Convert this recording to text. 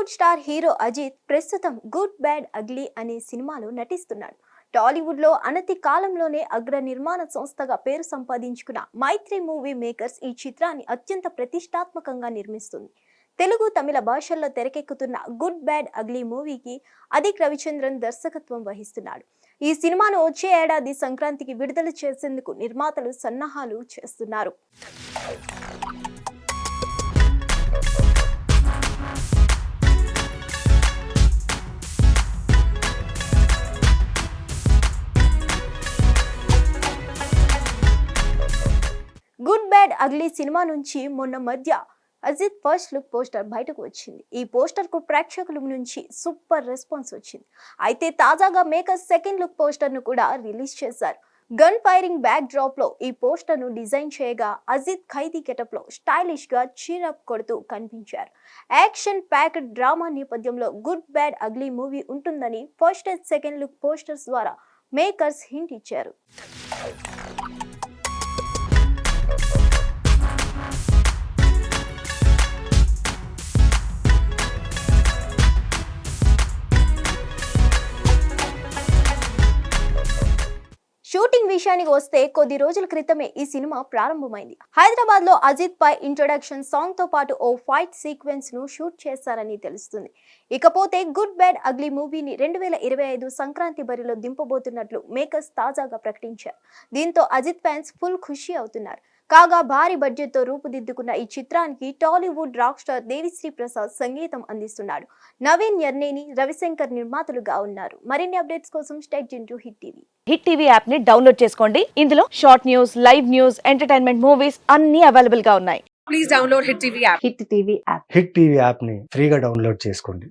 Bollywood star hero Ajit ప్రస్తుతం good bad ugly అనే సినిమాలో నటిస్తున్నాడు. టాలీవుడ్లో అనతి కాలంలోనే అగ్ర నిర్మాణ సంస్థగా పేరు సంపాదించుకున్న మైత్రి మూవీ మేకర్స్ ఈ చిత్రాన్ని అత్యంత ప్రతిష్టాత్మకంగా నిర్మిస్తుంది. తెలుగు తమిళ భాషల్లో తెరకెక్కుతున్న గుడ్ బ్యాడ్ అగ్లీ మూవీకి అదిక్ రవిచంద్రన్ దర్శకత్వం వహిస్తున్నాడు. ఈ సినిమాను వచ్చే ఏడాది సంక్రాంతికి విడుదల చేసేందుకు నిర్మాతలు సన్నాహాలు చేస్తున్నారు. గుడ్ బ్యాడ్ అగ్లీ సినిమా నుంచి మొన్న మధ్య అజిత్ ఫస్ట్ లుక్ పోస్టర్ బయటకు వచ్చింది. ఈ పోస్టర్కు ప్రేక్షకుల నుంచి సూపర్ రెస్పాన్స్ వచ్చింది. అయితే తాజాగా మేకర్ సెకండ్ లుక్ పోస్టర్ను కూడా రిలీజ్ చేశారు. గన్ ఫైరింగ్ బ్యాక్ డ్రాప్లో ఈ పోస్టర్ను డిజైన్ చేయగా అజిత్ ఖైదీ గెటప్లో స్టైలిష్గా చీరప్ కొడుతూ కనిపించారు. యాక్షన్ ప్యాక్డ్ డ్రామా నేపథ్యంలో గుడ్ బ్యాడ్ అగ్లీ మూవీ ఉంటుందని first and second look posters ద్వారా మేకర్స్ హింట్ ఇచ్చారు. షూటింగ్ విషయానికి వస్తే కొద్ది రోజుల క్రితమే ఈ సినిమా ప్రారంభమైంది. హైదరాబాద్లో అజిత్ పై ఇంట్రొడక్షన్ సాంగ్తో పాటు ఓ ఫైట్ సీక్వెన్స్ను షూట్ చేశారని తెలుస్తుంది. ఇకపోతే గుడ్ బ్యాడ్ అగ్లీ మూవీని రెండు వేల ఇరవై ఐదు సంక్రాంతి బరిలో దింపబోతున్నట్లు మేకర్స్ తాజాగా ప్రకటించారు. దీంతో అజిత్ ఫ్యాన్స్ ఫుల్ ఖుషి అవుతున్నారు. కాగా భారీ బడ్జెట్తో రూపుదిద్దుకున్న ఈ చిత్రానికి Tollywood rock star Devi Sri Prasad సంగీతం అందిస్తున్నాడు. నవీన్ యర్నేని రవిశంకర్ నిర్మాతలుగా ఉన్నారు. మరిన్ని అప్డేట్స్ కోసం stay tuned to Hit TV. Hit TV యాప్ని డౌన్లోడ్ చేసుకోండి. ఇందులో short news live news entertainment movies అన్ని అవైలబుల్గా ఉన్నాయి. please download Hit TV app. Hit TV app. Hit TV యాప్ని ఫ్రీగా డౌన్లోడ్ చేసుకోండి.